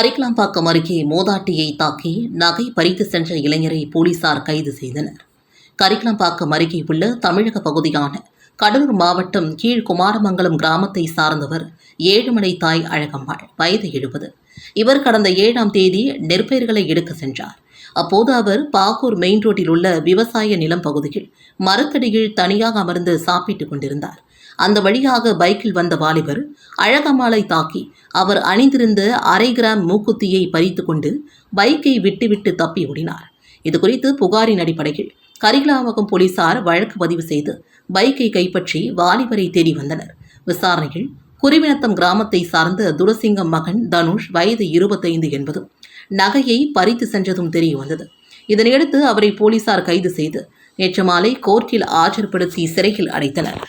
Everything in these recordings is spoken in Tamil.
அரிக்கலாம்பாக்கம் அருகே மோதாட்டியை தாக்கி நகை பறித்து சென்ற இளைஞரை போலீசார் கைது செய்தனர். கரிக்கலாம்பாக்கம் அருகே உள்ள தமிழக பகுதியான கடலூர் மாவட்டம் கீழ் குமாரமங்கலம் கிராமத்தை சார்ந்தவர் ஏழுமலை தாய் அழகம்மாள் வயது எழுபது. இவர் கடந்த ஏழாம் தேதி நெற்பயிர்களை எடுக்க சென்றார். அப்போது அவர் பாகூர் மெயின் ரோட்டில் உள்ள விவசாய நிலம் பகுதியில் மரத்தடியில் தனியாக அமர்ந்து சாப்பிட்டுக் கொண்டிருந்தார். அந்த வழியாக பைக்கில் வந்த வாலிபர் அழகமாலை தாக்கி அவர் அணிந்திருந்த அரை கிராம் மூக்குத்தியை பறித்து கொண்டு பைக்கை விட்டுவிட்டு தப்பி ஓடினார். இதுகுறித்து புகாரின் அடிப்படையில் கரிகலாமகம் போலீசார் வழக்கு பதிவு செய்து பைக்கை கைப்பற்றி வாலிபரை தேடி வந்தனர். விசாரணையில் குருவினத்தம் கிராமத்தை சார்ந்த துரசிங்கம் மகன் தனுஷ் வயது இருபத்தைந்து என்பதும் நகையை பறித்து சென்றதும் தெரிய வந்தது. இதனையடுத்து அவரை போலீசார் கைது செய்து நேற்று மாலை கோர்ட்டில் ஆஜர்படுத்தி சிறையில் அடைத்தனர்.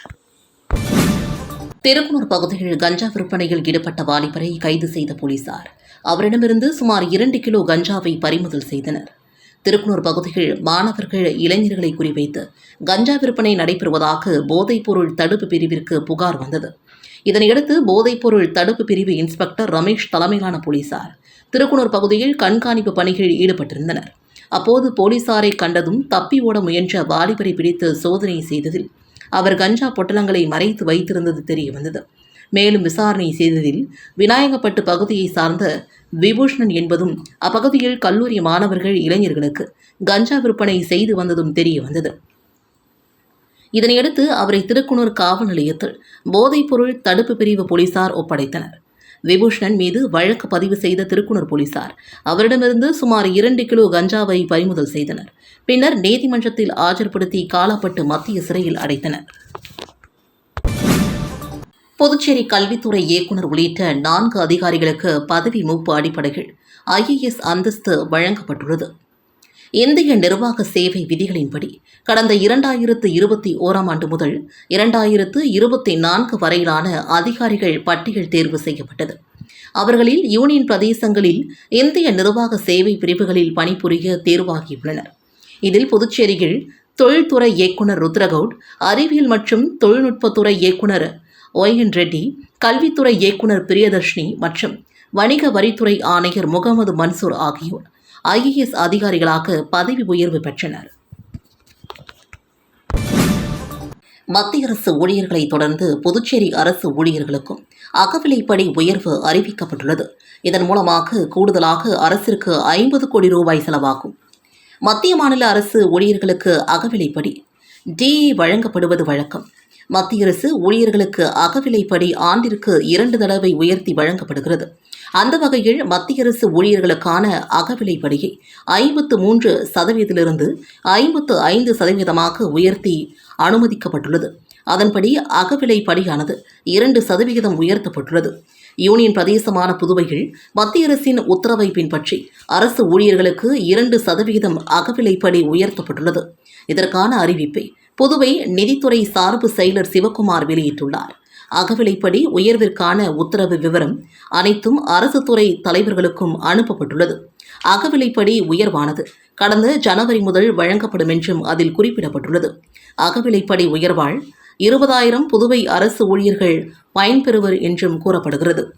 திருக்குனூர் பகுதியில் கஞ்சா விற்பனையில் ஈடுபட்ட வாலிபரை கைது செய்த போலீசார். அவரிடமிருந்து சுமார் இரண்டு கிலோ கஞ்சாவை பறிமுதல் செய்தனர். திருக்குனூர் பகுதியில் மாணவர்கள் இளைஞர்களை குறிவைத்து கஞ்சா விற்பனை நடைபெறுவதாக போதைப்பொருள் தடுப்பு பிரிவிற்கு புகார் வந்தது. இதனையடுத்து போதைப்பொருள் தடுப்பு பிரிவு இன்ஸ்பெக்டர் ரமேஷ் தலைமையிலான போலீசார் திருக்குனூர் பகுதியில் கண்காணிப்பு பணிகளில் ஈடுபட்டிருந்தனர். அப்போது போலீசாரை கண்டதும் தப்பி ஓட முயன்ற வாலிபரை பிடித்து சோதனை செய்ததில் அவர் கஞ்சா பொட்டலங்களை மறைத்து வைத்திருந்தது தெரிய வந்தது. மேலும் விசாரணை செய்ததில் விநாயகப்பட்டு பகுதியை சார்ந்த விபூஷணன் என்பதும் அப்பகுதியில் கல்லூரி மாணவர்கள் இளைஞர்களுக்கு கஞ்சா விற்பனை செய்து வந்ததும் தெரிய வந்தது. இதனையடுத்து அவரை திருக்குனூர் காவல் நிலையத்தில் போதைப்பொருள் தடுப்பு பிரிவு போலீசார் ஒப்படைத்தனர். விபூஷணன் மீது வழக்கு பதிவு செய்த திருக்குணர் போலீசார். அவரிடமிருந்து சுமார் இரண்டு கிலோ கஞ்சாவை பறிமுதல் செய்தனர். பின்னர் நீதிமன்றத்தில் ஆஜர்படுத்தி காலாப்பட்டு மத்திய சிறையில் அடைத்தனர். புதுச்சேரி கல்வித்துறை இயக்குநர் உள்ளிட்ட நான்கு அதிகாரிகளுக்கு பதவி மூப்பு அடிப்படையில் ஐஏஎஸ் அந்தஸ்து வழங்கப்பட்டுள்ளது. இந்திய நிர்வாக சேவை விதிகளின்படி கடந்த இரண்டாயிரத்து இருபத்தி ஓராம் ஆண்டு முதல் இரண்டாயிரத்து இருபத்தி நான்கு வரையிலான அதிகாரிகள் பட்டியல் தேர்வு செய்யப்பட்டது. அவர்களில் யூனியன் பிரதேசங்களில் இந்திய நிர்வாக சேவை பிரிவுகளில் பணிபுரிய தேர்வாகியுள்ளனர். இதில் புதுச்சேரியில் தொழில்துறை இயக்குனர் ருத்ரகவுட் அறிவியல் மற்றும் தொழில்நுட்பத்துறை இயக்குனர் ஒய் என் ரெட்டி கல்வித்துறை இயக்குனர் பிரியதர்ஷினி மற்றும் வணிக வரித்துறை ஆணையர் முகமது மன்சூர் ஆகியோர். ஐஏஎஸ் அதிகாரிகளாக பதவி உயர்வு பெற்றனர். மத்திய அரசு ஊழியர்களை தொடர்ந்து புதுச்சேரி அரசு ஊழியர்களுக்கும் அகவிலைப்படி உயர்வு அறிவிக்கப்பட்டுள்ளது. இதன் மூலமாக கூடுதலாக அரசிற்கு ஐம்பது கோடி ரூபாய் செலவாகும். மத்திய மாநில அரசு ஊழியர்களுக்கு அகவிலைப்படி டிஏ வழங்கப்படுவது வழக்கம். மத்திய அரசு ஊழியர்களுக்கு அகவிலைப்படி ஆண்டிற்கு இரண்டு தடவை உயர்த்தி வழங்கப்படுகிறது. அந்த வகையில் மத்திய அரசு ஊழியர்களுக்கான அகவிலைப்படியை ஐம்பத்து மூன்று சதவீதத்திலிருந்து ஐம்பத்து ஐந்து சதவீதமாக உயர்த்தி அனுமதிக்கப்பட்டுள்ளது. அதன்படி அகவிலைப்படியானது இரண்டு சதவிகிதம் உயர்த்தப்பட்டுள்ளது. யூனியன் பிரதேசமான புதுவையில் மத்திய அரசின் உத்தரவை பின்பற்றி அரசு ஊழியர்களுக்கு இரண்டு சதவிகிதம் அகவிலைப்படி உயர்த்தப்பட்டுள்ளது. இதற்கான அறிவிப்பை புதுவை நிதித்துறை சார்பு செயலர் சிவக்குமார் வெளியிட்டுள்ளார். அகவிலைப்படி உயர்விற்கான உத்தரவு விவரம் அனைத்தும் அரசு துறை தலைவர்களுக்கும் அனுப்பப்பட்டுள்ளது. அகவிலைப்படி உயர்வானது. கடந்த ஜனவரி முதல் வழங்கப்படும் என்றும் அதில் குறிப்பிடப்பட்டுள்ளது. அகவிலைப்படி உயர்வால் இருபதாயிரம் புதுவை அரசு ஊழியர்கள் பயன்பெறுவர் என்றும் கூறப்படுகிறது.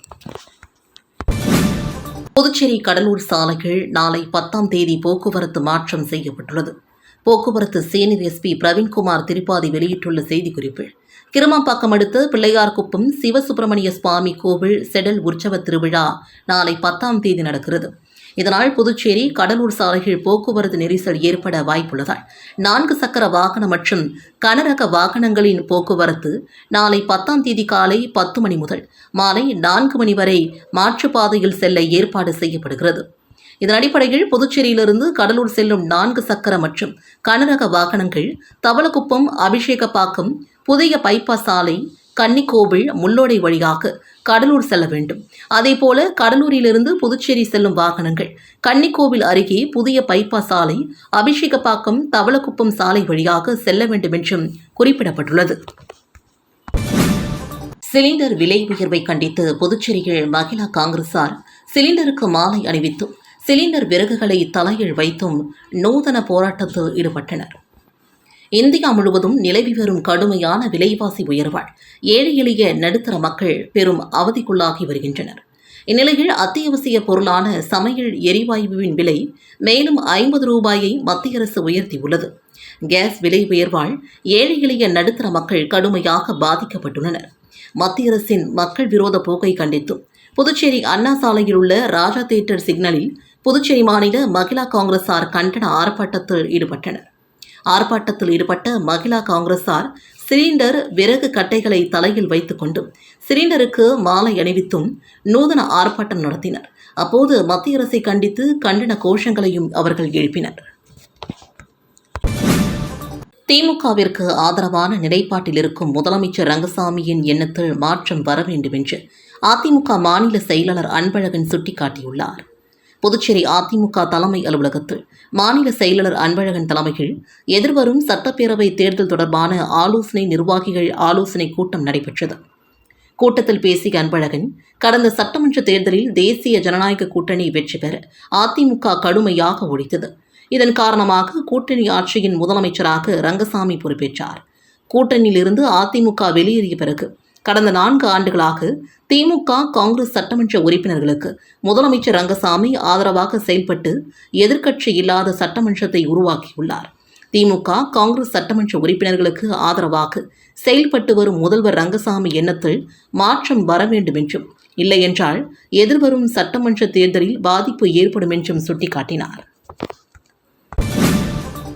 புதுச்சேரி கடலூர் சாலைகள் நாளை பத்தாம் தேதி போக்குவரத்து மாற்றம் செய்யப்பட்டுள்ளது. போக்குவரத்து சீனியர் எஸ்பி பிரவீன்குமார் திரிபாதி வெளியிட்டுள்ள செய்திக்குறிப்பில் கிருமாம்பாக்கம் அடுத்த பிள்ளையார்குப்பம் சிவசுப்பிரமணிய சுவாமி கோவில் செடல் உற்சவ திருவிழா நாளை பத்தாம் தேதி நடக்கிறது. இதனால் புதுச்சேரி கடலூர் சாலையில் போக்குவரத்து நெரிசல் ஏற்பட வாய்ப்புள்ளதால் நான்கு சக்கர வாகனம் மற்றும் கனரக வாகனங்களின் போக்குவரத்து நாளை பத்தாம் தேதி காலை பத்து மணி முதல் மாலை நான்கு மணி வரை மாற்றுப்பாதையில் செல்ல ஏற்பாடு செய்யப்படுகிறது. இதன் அடிப்படையில் புதுச்சேரியிலிருந்து கடலூர் செல்லும் நான்கு சக்கர மற்றும் கனரக வாகனங்கள் தவளக்குப்பம் அபிஷேகப்பாக்கம் புதிய பைபாஸ் சாலை கன்னிக்கோவில் முள்ளோடை வழியாக கடலூர் செல்ல வேண்டும். அதேபோல கடலூரிலிருந்து புதுச்சேரி செல்லும் வாகனங்கள் கன்னிக்கோவில் அருகே புதிய பைபாஸ் சாலை அபிஷேகப்பாக்கம் தவளக்குப்பம் சாலை வழியாக செல்ல வேண்டும் என்றும் குறிப்பிடப்பட்டுள்ளது. சிலிண்டர் விலை உயர்வை கண்டித்து புதுச்சேரியில் மகிழா காங்கிரசார் சிலிண்டருக்கு மாலை அணிவித்தும் சிலிண்டர் விறகுகளை தலையில் வைத்தும் நூதன போராட்டத்தில் ஈடுபட்டனர். இந்தியா முழுவதும் நிலவி வரும் கடுமையான விலைவாசி உயர்வால் ஏழை எளிய நடுத்தர மக்கள் பெரும் அவதிக்குள்ளாகி வருகின்றனர். இந்நிலையில் அத்தியாவசிய பொருளான சமையல் எரிவாயுவின் விலை மேலும் ஐம்பது ரூபாயை மத்திய அரசு உயர்த்தியுள்ளது. கேஸ் விலை உயர்வால் ஏழை எளிய நடுத்தர மக்கள் கடுமையாக பாதிக்கப்பட்டுள்ளனர். மத்திய அரசின் மக்கள் விரோத போக்கை கண்டித்தும் புதுச்சேரி அண்ணா சாலையில் உள்ள ராஜா தியேட்டர் சிக்னலில் புதுச்சேரி மாநில மகிழா காங்கிரசார் கண்டன ஆர்ப்பாட்டத்தில் ஈடுபட்டனர். ஆர்ப்பாட்டத்தில் ஈடுபட்ட மகிழா காங்கிரசார் சிலிண்டர் விறகு கட்டைகளை தலையில் வைத்துக்கொண்டு சிலிண்டருக்கு மாலை அணிவித்தும் நூதன ஆர்ப்பாட்டம் நடத்தினர். அப்போது மத்திய அரசை கண்டித்து கண்டன கோஷங்களையும் அவர்கள் எழுப்பினர். திமுகவிற்கு ஆதரவான நிலைப்பாட்டில் இருக்கும் முதலமைச்சர் ரங்கசாமியின் எண்ணத்தில் மாற்றம் வர வேண்டும் என்று அதிமுக மாநில செயலாளர் அன்பழகன் சுட்டிக்காட்டியுள்ளார். புதுச்சேரி அதிமுக தலைமை அலுவலகத்தில் மாநில செயலாளர் அன்பழகன் தலைமையில் எதிர்வரும் சட்டப்பேரவை தேர்தல் தொடர்பான ஆலோசனை நிர்வாகிகள் ஆலோசனை கூட்டம் நடைபெற்றது. கூட்டத்தில் பேசிய அன்பழகன் கடந்த சட்டமன்ற தேர்தலில் தேசிய ஜனநாயக கூட்டணி வெற்றி பெற அதிமுக கடுமையாக ஒழித்தது இதன் காரணமாக கூட்டணி ஆட்சியின் முதலமைச்சராக ரங்கசாமி பொறுப்பேற்றார். கூட்டணியிலிருந்து அதிமுக வெளியேறிய பிறகு கடந்த நான்கு ஆண்டுகளாக திமுக காங்கிரஸ் சட்டமன்ற உறுப்பினர்களுக்கு முதலமைச்சர் ரங்கசாமி ஆதரவாக செயல்பட்டு எதிர்க்கட்சி இல்லாத சட்டமன்றத்தை உருவாக்கியுள்ளார். திமுக காங்கிரஸ் சட்டமன்ற உறுப்பினர்களுக்கு ஆதரவாக செயல்பட்டு வரும் முதல்வர் ரங்கசாமி எண்ணத்தில் மாற்றம் வர வேண்டும் என்றும் இல்லையென்றால் எதிர்வரும் சட்டமன்ற தேர்தலில் பாதிப்பு ஏற்படும் என்றும் சுட்டிக்காட்டினார்.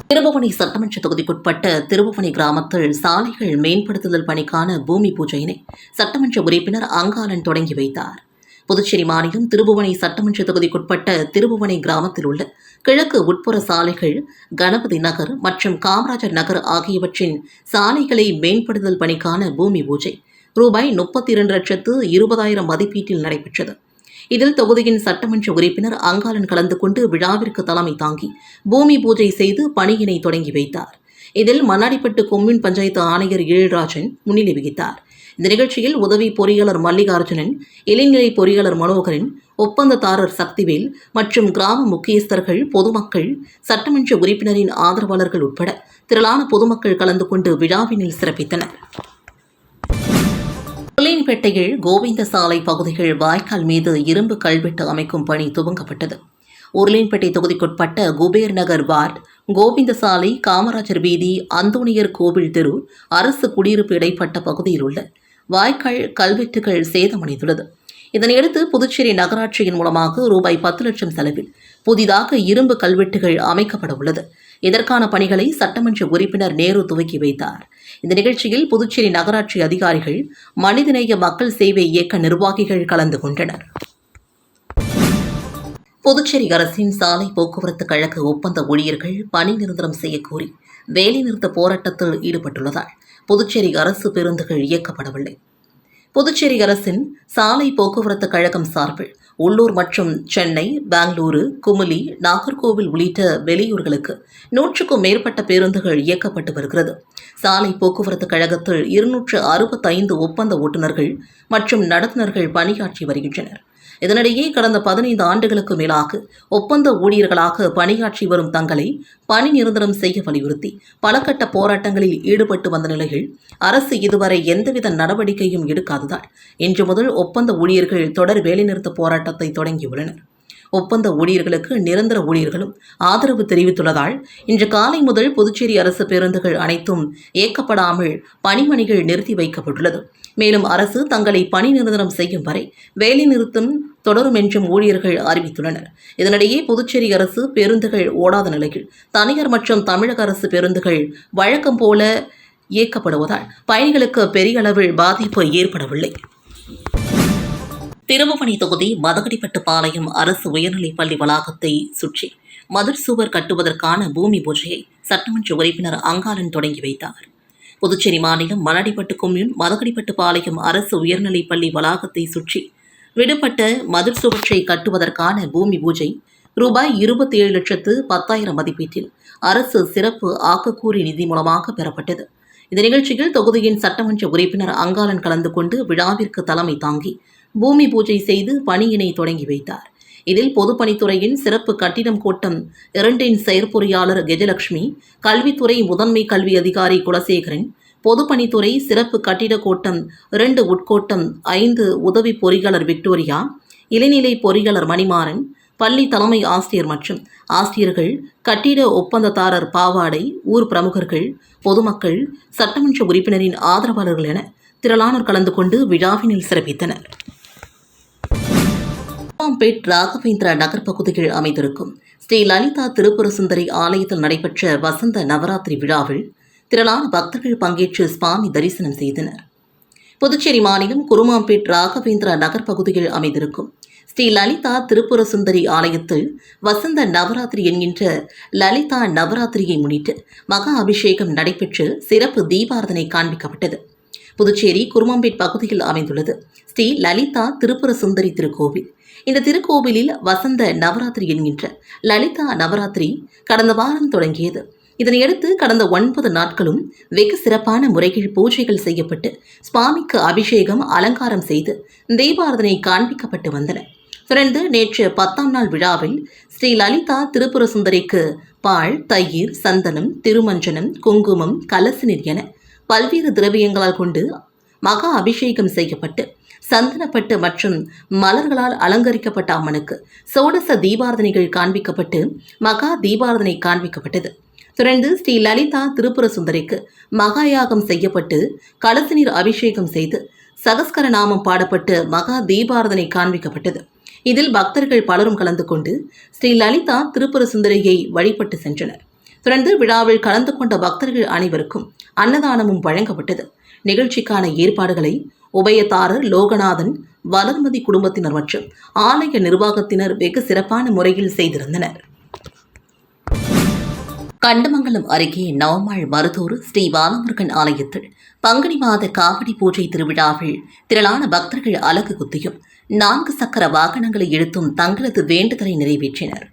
திருபுவனை சட்டமன்ற தொகுதிக்குட்பட்ட திருபுவனை கிராமத்தில் சாலைகள் மேம்படுத்துதல் பணிக்கான பூமி பூஜையினை சட்டமன்ற உறுப்பினர் அங்காளன் தொடங்கி வைத்தார். புதுச்சேரி மாநிலம் திருபுவனை சட்டமன்ற தொகுதிக்குட்பட்ட திருபுவனை கிராமத்தில் உள்ள கிழக்கு உட்புற சாலைகள் கணபதி நகர் மற்றும் காமராஜர் நகர் ஆகியவற்றின் சாலைகளை மேம்படுத்துதல் பணிக்கான பூமி பூஜை ரூபாய் முப்பத்தி இரண்டு லட்சத்து இருபதாயிரம் மதிப்பீட்டில் நடைபெற்றது. இதில் தொகுதியின் சட்டமன்ற உறுப்பினர் அங்காளன் கலந்து கொண்டு விழாவிற்கு தலைமை தாங்கி பூமி பூஜை செய்து பணியினை தொடங்கி வைத்தார். இதில் மண்ணாடிப்பட்டு கொம்யூன் பஞ்சாயத்து ஆணையர் ஏழுராஜன் முன்னிலை வகித்தார். இந்த நிகழ்ச்சியில் உதவி பொறியாளர் மல்லிகார்ஜுனன் இளைநிலை பொறியாளர் மனோகரன் ஒப்பந்ததாரர் சக்திவேல் மற்றும் கிராம முக்கியஸ்தர்கள் பொதுமக்கள் சட்டமன்ற உறுப்பினரின் ஆதரவாளர்கள் உட்பட திரளான பொதுமக்கள் கலந்து கொண்டு விழாவினில் சிறப்பித்தனர். புல்லியன்பேட்டையில் கோவிந்த சாலை பகுதிகள் வாய்க்கால் மீது இரும்பு கல்வெட்டு அமைக்கும் பணி துவங்கப்பட்டது. உருளின்பேட்டை தொகுதிக்குட்பட்ட குபேர் நகர் வார்டு கோவிந்த சாலை காமராஜர் வீதி அந்தோனியர் கோவில் தெரு அரசு குடியிருப்பு இடைப்பட்ட பகுதியில் உள்ள வாய்க்கால் கல்வெட்டுகள் சேதமடைந்துள்ளது. இதனையடுத்து புதுச்சேரி நகராட்சியின் மூலமாக ரூபாய் பத்து லட்சம் செலவில் புதிதாக இரும்பு கல்வெட்டுகள் அமைக்கப்பட உள்ளது. இதற்கான பணிகளை சட்டமன்ற உறுப்பினர் நேரு துவக்கி வைத்தார். இந்த நிகழ்ச்சியில் புதுச்சேரி நகராட்சி அதிகாரிகள் மனிதநேய மக்கள் சேவை இயக்க நிர்வாகிகள் கலந்து கொண்டனர். புதுச்சேரி அரசின் சாலை போக்குவரத்து கழக ஒப்பந்த ஊழியர்கள் பணி நிரந்தரம் செய்யக்கோரி வேலைநிறுத்த போராட்டத்தில் ஈடுபட்டுள்ளதால் புதுச்சேரி அரசு பேருந்துகள் இயக்கப்படவில்லை. புதுச்சேரி அரசின் சாலை போக்குவரத்து கழகம் சார்பில் உள்ளூர் மற்றும் சென்னை பெங்களூரு குமுலி நாகர்கோவில் உள்ளிட்ட வெளியூர்களுக்கு நூற்றுக்கும் மேற்பட்ட பேருந்துகள் இயக்கப்பட்டு வருகிறது. சாலை போக்குவரத்து கழகத்தில் இருநூற்று அறுபத்தைந்து ஒப்பந்த ஓட்டுநர்கள் மற்றும் நடத்துனர்கள் பணியாற்றி வருகின்றனர். இதனிடையே கடந்த பதினைந்து ஆண்டுகளுக்கு மேலாக ஒப்பந்த ஊழியர்களாக பணியாற்றி வரும் தங்களை பணி நிரந்தரம் செய்ய வலியுறுத்தி பல கட்ட போராட்டங்களில் ஈடுபட்டு வந்த நிலையில் அரசு இதுவரை எந்தவித நடவடிக்கையும் எடுக்காததால் இன்று முதல் ஒப்பந்த ஊழியர்கள் தொடர் வேலைநிறுத்த போராட்டத்தை தொடங்கியுள்ளனர். ஒப்பந்த ஊழியர்களுக்கு நிரந்தர ஊழியர்களும் ஆதரவு தெரிவித்துள்ளதால் இன்று காலை முதல் புதுச்சேரி அரசு பேருந்துகள் அனைத்தும் இயக்கப்படாமல் பணிமணிகள் நிறுத்தி வைக்கப்பட்டுள்ளது. மேலும் அரசு தங்களை பணி நிரந்தரம் செய்யும் வரை வேலைநிறுத்தம் தொடரும் என்றும் ஊழியர்கள் அறிவித்துள்ளனர். இதனிடையே புதுச்சேரி அரசு பேருந்துகள் ஓடாத நிலையில் தனியார் மற்றும் தமிழக அரசு பேருந்துகள் வழக்கம் போல இயக்கப்படுவதால் பயணிகளுக்கு பெரிய அளவில் பாதிப்பு ஏற்படவில்லை. திருமபணி தொகுதி மதகடிப்பட்டு பாளையம் அரசு உயர்நிலைப் பள்ளி வளாகத்தை சுற்றி மதிர் சுவர் கட்டுவதற்கான பூமி பூஜையை சட்டமன்ற உறுப்பினர் அங்காளன் தொடங்கி வைத்தார். புதுச்சேரி மாநிலம் மலடிப்பட்டு கொம்யூன் மதகடிப்பட்டு பாளையம் அரசு உயர்நிலைப் பள்ளி வளாகத்தை சுற்றி விடுபட்ட மதுர் சுவற்றை கட்டுவதற்கான பூமி பூஜை ரூபாய் இருபத்தி ஏழு லட்சத்து பத்தாயிரம் மதிப்பீட்டில் அரசு சிறப்பு ஆக்கக்கூறி நிதி மூலமாக பெறப்பட்டது. இந்த நிகழ்ச்சியில் தொகுதியின் சட்டமன்ற உறுப்பினர் அங்காளன் கலந்து கொண்டு விழாவிற்கு தலைமை தாங்கி பூமி பூஜை செய்து பணியினை தொடங்கி வைத்தார். இதில் பொதுப்பணித்துறையின் சிறப்பு கட்டிடம் கோட்டம் இரண்டின் செயற்பொறியாளர் கெஜலட்சுமி கல்வித்துறை முதன்மை கல்வி அதிகாரி குலசேகரன் பொதுப்பணித்துறை சிறப்பு கட்டிட கோட்டம் இரண்டு உட்கோட்டம் ஐந்து உதவி பொறியாளர் விக்டோரியா இளநிலை பொறியாளர் மணிமாறன் பள்ளி தலைமை ஆசிரியர் மற்றும் ஆசிரியர்கள் கட்டிட ஒப்பந்ததாரர் பாவாடை ஊர் பிரமுகர்கள் பொதுமக்கள் சட்டமன்ற உறுப்பினரின் ஆதரவாளர்கள் என திரளானோர் கலந்து கொண்டு விழாவினில் சிறப்பித்தனர். ராம்பேட் ராகவேந்திரா நகர் பகுதியில் அமைந்திருக்கும் ஸ்ரீ லலிதா திருப்புர சுந்தரி ஆலயத்தில் நடைபெற்ற வசந்த நவராத்திரி விழாவில் திரளான பக்தர்கள் பங்கேற்று சுவாமி தரிசனம் செய்தனர். புதுச்சேரி மாநிலம் குருமாம்பேட் ராகவேந்திரா நகர் பகுதியில் அமைந்திருக்கும் ஸ்ரீ லலிதா திருப்புர சுந்தரி ஆலயத்தில் வசந்த நவராத்திரி என்கின்ற லலிதா நவராத்திரியை முன்னிட்டு மகா அபிஷேகம் நடைபெற்று சிறப்பு தீபாரதனை காண்பிக்கப்பட்டது. புதுச்சேரி குருமாம்பேட் பகுதியில் அமைந்துள்ளது ஸ்ரீ லலிதா திருப்புர சுந்தரி திருக்கோவில். இந்த திருக்கோவிலில் வசந்த நவராத்திரி என்கின்ற லலிதா நவராத்திரி கடந்த வாரம் தொடங்கியது. இதனையடுத்து கடந்த ஒன்பது நாட்களும் வெகு சிறப்பான முறையில் பூஜைகள் செய்யப்பட்டு சுவாமிக்கு அபிஷேகம் அலங்காரம் செய்து தீபாரதனை காண்பிக்கப்பட்டு வந்தன. தொடர்ந்து நேற்று பத்தாம் நாள் விழாவில் ஸ்ரீ லலிதா திருப்புர சுந்தரிக்கு பால் தயிர் சந்தனம் திருமஞ்சனம் குங்குமம் கலசினீர் என பல்வேறு திரவியங்களால் கொண்டு மகா அபிஷேகம் செய்யப்பட்டு சந்தனப்பட்டு மற்றும் மலர்களால் அலங்கரிக்கப்பட்ட அம்மனுக்கு சோடச தீபாரதனைகள் காண்பிக்கப்பட்டு மகா தீபாரதனை காண்பிக்கப்பட்டது. தொடர்ந்து ஸ்ரீ லலிதா திருப்புர சுந்தரிக்கு மகாயாகம் செய்யப்பட்டு கலச நீர் அபிஷேகம் செய்து சகஸ்கர நாமம் பாடப்பட்டு மகா தீபாரதனை காண்பிக்கப்பட்டது. இதில் பக்தர்கள் பலரும் கலந்து கொண்டு ஸ்ரீ லலிதா திருப்புர சுந்தரியை வழிபட்டு சென்றனர். தொடர்ந்து விழாவில் கலந்து கொண்ட பக்தர்கள் அனைவருக்கும் அன்னதானமும் வழங்கப்பட்டது. நிகழ்ச்சிக்கான ஏற்பாடுகளை உபயதாரர் லோகநாதன் வளர்மதி குடும்பத்தினர் மற்றும் ஆலய நிர்வாகத்தினர் வெகு சிறப்பான முறையில் செய்திருந்தனர். கண்டமங்கலம் அருகே நவமாள் மருதூர் ஸ்ரீ பாலமுருகன் ஆலயத்தில் பங்குனி மாத காவடி பூஜை திருவிழாவில் திரளான பக்தர்கள் அலகு குத்தியும் நான்கு சக்கர வாகனங்களை இழுத்தும் தங்களது வேண்டுதலை நிறைவேற்றினர்.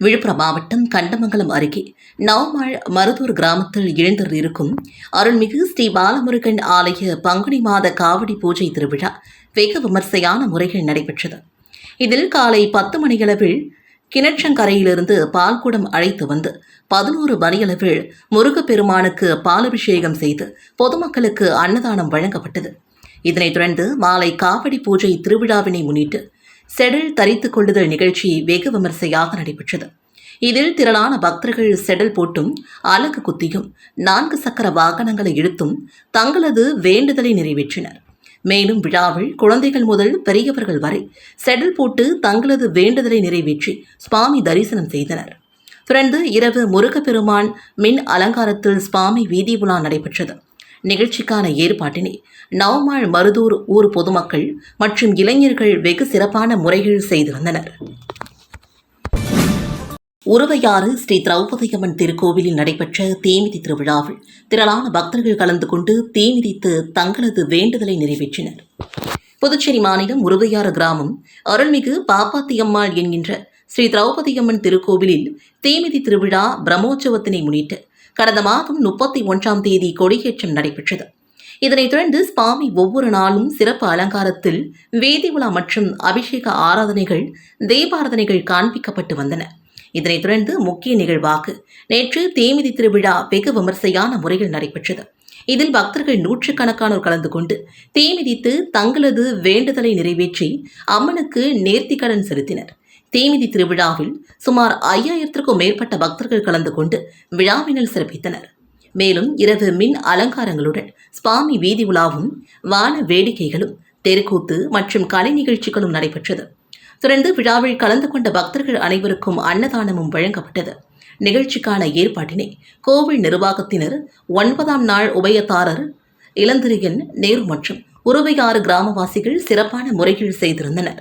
விழுப்புரம் மாவட்டம் கண்டமங்கலம் அருகே நாமாள் மருதூர் கிராமத்தில் எழுந்திருக்கும் அருள்மிகு ஸ்ரீ பாலமுருகன் ஆலய பங்குனி மாத காவடி பூஜை திருவிழா வெகு விமர்சையான முறையில் நடைபெற்றது. இதில் காலை பத்து மணியளவில் கிணற்றங்கரையிலிருந்து பால்குடம் அழைத்து வந்து பதினோரு மணியளவில் முருகப்பெருமானுக்கு பாலபிஷேகம் செய்து பொதுமக்களுக்கு அன்னதானம் வழங்கப்பட்டது. இதனைத் தொடர்ந்து மாலை காவடி பூஜை திருவிழாவினை முன்னிட்டு செடல் தரித்துக் கொள்ளுதல் நிகழ்ச்சி வெகு விமர்சையாக நடைபெற்றது. இதில் திரளான பக்தர்கள் செடல் போட்டும் அலகு குத்தியும் நான்கு சக்கர வாகனங்களை இழுத்தும் தங்களது வேண்டுதலை நிறைவேற்றினர். மேலும் விழாவில் குழந்தைகள் முதல் பெரியவர்கள் வரை செடல் போட்டு தங்களது வேண்டுதலை நிறைவேற்றி சுவாமி தரிசனம் செய்தனர். பிறந்து இரவு முருகப்பெருமான் மின் அலங்காரத்தில் சுவாமி வீதி உலா நடைபெற்றது. நிகழ்ச்சிக்கான ஏற்பாட்டினை நவமாள் மருதூர் ஊர் பொதுமக்கள் மற்றும் இளைஞர்கள் வெகு சிறப்பான முறையில் செய்து வந்தனர். உருவையாறு ஸ்ரீ திரௌபதியம்மன் திருக்கோவிலில் நடைபெற்ற தீமிதி திருவிழாவில் திரளான பக்தர்கள் கலந்து கொண்டு தீமிதித்து தங்களது வேண்டுதலை நிறைவேற்றினர். புதுச்சேரி மாநிலம் உருவையாறு கிராமம் அருள்மிகு பாப்பாத்தியம்மாள் என்கின்ற ஸ்ரீ திரௌபதியம்மன் திருக்கோவிலில் தீமிதி திருவிழா பிரம்மோற்சவத்தினை முன்னிட்டு கடந்த மாதம் முப்பத்தி ஒன்றாம் தேதி கொடியேற்றம் நடைபெற்றது. இதனைத் தொடர்ந்து சுவாமி ஒவ்வொரு நாளும் சிறப்பு அலங்காரத்தில் வேதி உலா மற்றும் அபிஷேக ஆராதனைகள் தெய்வாராதனைகள் காண்பிக்கப்பட்டு வந்தன. இதனைத் தொடர்ந்து முக்கிய நிகழ்வாக நேற்று தேமிதி திருவிழா வெகு விமர்சையான முறையில் நடைபெற்றது. இதில் பக்தர்கள் நூற்றுக்கணக்கானோர் கலந்து கொண்டு தீமிதித்து தங்களது வேண்டுதலை நிறைவேற்றி அம்மனுக்கு நேர்த்திக்கடன் செலுத்தினர். தீமிதி திருவிழாவில் சுமார் ஐயாயிரத்திற்கும் மேற்பட்ட பக்தர்கள் கலந்து கொண்டு விழாவினில் சிறப்பித்தனர். மேலும் இரவு மின் அலங்காரங்களுடன் சுவாமி வீதி உலாவும் வான வேடிக்கைகளும் தெருக்கூத்து மற்றும் கலை நிகழ்ச்சிகளும் நடைபெற்றது. தொடர்ந்து விழாவில் கலந்து கொண்ட பக்தர்கள் அனைவருக்கும் அன்னதானமும் வழங்கப்பட்டது. நிகழ்ச்சிக்கான ஏற்பாட்டினை கோவில் நிர்வாகத்தினர் ஒன்பதாம் நாள் உபயதாரர் இளந்திரியன் நேரு மற்றும் உருவையாறு கிராமவாசிகள் சிறப்பான முறையில் செய்திருந்தனர்.